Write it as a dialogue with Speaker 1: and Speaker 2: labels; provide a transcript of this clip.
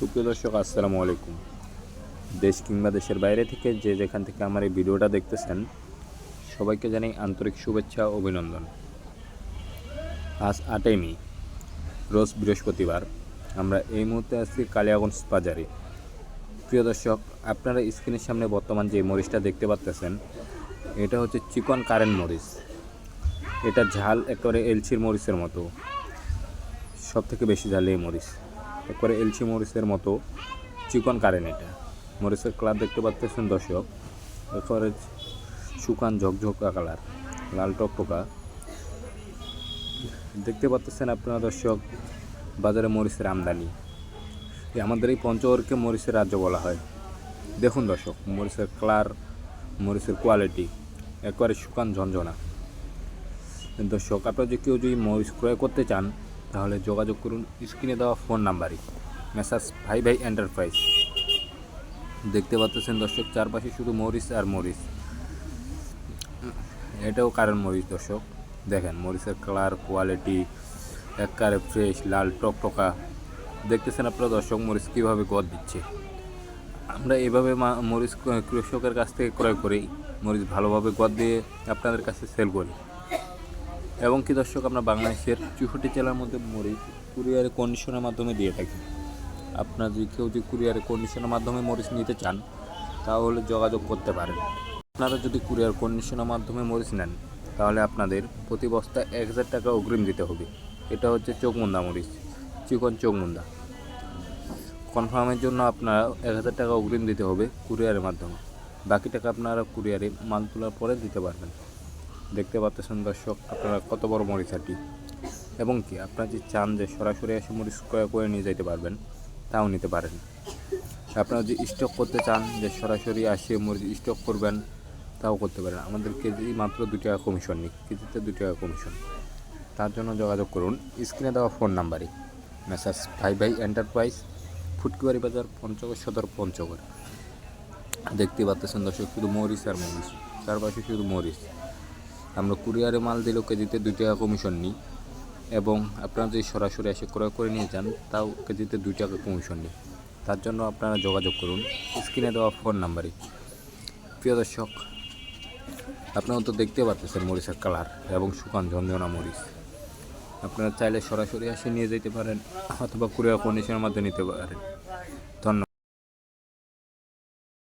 Speaker 1: সুপ্রিয় দর্শক, আসসালামু আলাইকুম। দেশ কিংবা দেশের বাইরে থেকে যে যেখান থেকে আমার এই ভিডিওটা দেখতেছেন, সবাইকে জানাই আন্তরিক শুভেচ্ছা অভিনন্দন। আজ আটই মে, রোজ বৃহস্পতিবার, আমরা এই মুহূর্তে আছি কালিয়াগঞ্জ বাজারে। প্রিয় দর্শক, আপনারা স্ক্রিনের সামনে বর্তমান যে মরিচটা দেখতে পাচ্তেছেন, এটা হচ্ছে চিকন কারেন্ট মরিচ। এটা ঝাল একেবারে এলচির মরিচের মতো। সব থেকে বেশি ঝাল এই মরিচ। একবারে এলসি মরিচের মতো চিকন কারেন্ট এটা। মরিচের কালার দেখতে পাচ্ছেন দর্শক। একেবারে শুকান ঝকঝকা কালার লাল টক টকটকা দেখতে পাচ্ছেন আপনারা দর্শক, বাজারে মরিচের আমদানি। আমাদের এই পঞ্চগড়কে মরিচের রাজ্য বলা হয়। দেখুন দর্শক, মরিচের কালার মরিচের কোয়ালিটি একবারে শুকান ঝঞ্ঝনা দর্শক, আপনারা যদি কেউ যদি মরিচ ক্রয় করতে চান তাহলে যোগাযোগ করুন, স্ক্রিনে দেওয়া ফোন নাম্বারে মেসাজ ভাই ভাই এন্টারপ্রাইজ। দেখতে পাচ্ছেন দর্শক, চারপাশে শুধু মরিচ আর মরিচ এটাও কারণ মরিচ দর্শক। দেখেন মরিচের কালার, কোয়ালিটি একবারে ফ্রেশ, লাল, টকটকা। দেখতেছেন আপনারা দর্শক মরিচ কীভাবে গদ দিচ্ছে। আমরা এইভাবে মা- মরিচ কৃষকের কাছ থেকে ক্রয় করি। মরিচ ভালোভাবে গদ দিয়ে আপনাদের কাছে সেল করি। এবং কি দর্শক, আমরা বাংলাদেশের চৌষট্টি জেলার মধ্যে মরিচ কুরিয়ারে কন্ডিশনের মাধ্যমে দিয়ে থাকি। আপনার যদি কেউ যদি কুরিয়ারে কন্ডিশনের মাধ্যমে মরিচ নিতে চান, তাহলে যোগাযোগ করতে পারেন। আপনারা যদি কুরিয়ার কন্ডিশনের মাধ্যমে মরিচ নেন, তাহলে আপনাদের প্রতি বস্তা এক হাজার টাকা অগ্রিম দিতে হবে। এটা হচ্ছে চোখমুন্দা মরিচ, চিকন চোখমুন্দা। কনফার্মের জন্য আপনারা এক হাজার টাকা অগ্রিম দিতে হবে কুরিয়ারের মাধ্যমে। বাকি টাকা আপনারা কুরিয়ারে মাল তোলার পরে দিতে পারবেন। দেখতে পাচ্ছেন দর্শক, আপনারা কত বড় মরিচাটি এবং কি, আপনারা যে চান যে সরাসরি এসে মরিচ ক্রয় করে নিয়ে যেতে পারবেন, তাও নিতে পারেন। আপনারা যদি স্টক করতে চান, যে সরাসরি আসে মরিচ স্টক করবেন, তাও করতে পারেন। আমাদের কেজি মাত্র দু টাকা কমিশন নিই কেজিতে দু টাকা কমিশন তার জন্য যোগাযোগ করুন স্ক্রিনে দেওয়া ফোন নাম্বারে মেসাজ ভাই ভাই এন্টারপ্রাইজ ফুটকিবাড়ি বাজার, পঞ্চগড় সদর, পঞ্চগড়। দেখতে পাচ্ছেন দর্শক, শুধু মরিচ আর মরিচ। চারপাশে শুধু মরিচ। আমরা কুরিয়ারে মাল দিলেও কেজিতে দুই টাকা কমিশন নিই। এবং আপনারা যদি সরাসরি এসে ক্রয় করে নিয়ে যান, তাও কেজিতে দুই টাকা কমিশন নিই। তার জন্য আপনারা যোগাযোগ করুন। স্ক্রিনে দেওয়া ফোন নাম্বারে প্রিয় দর্শক, আপনারা তো দেখতে পাচ্ছেন মরিচের কালার এবং শুকান ঝঞ্ঝনা মরিচ। আপনারা চাইলে সরাসরি এসে নিয়ে যেতে পারেন, অথবা কুরিয়ার কন্ডিশনের মাধ্যমে নিতে পারেন।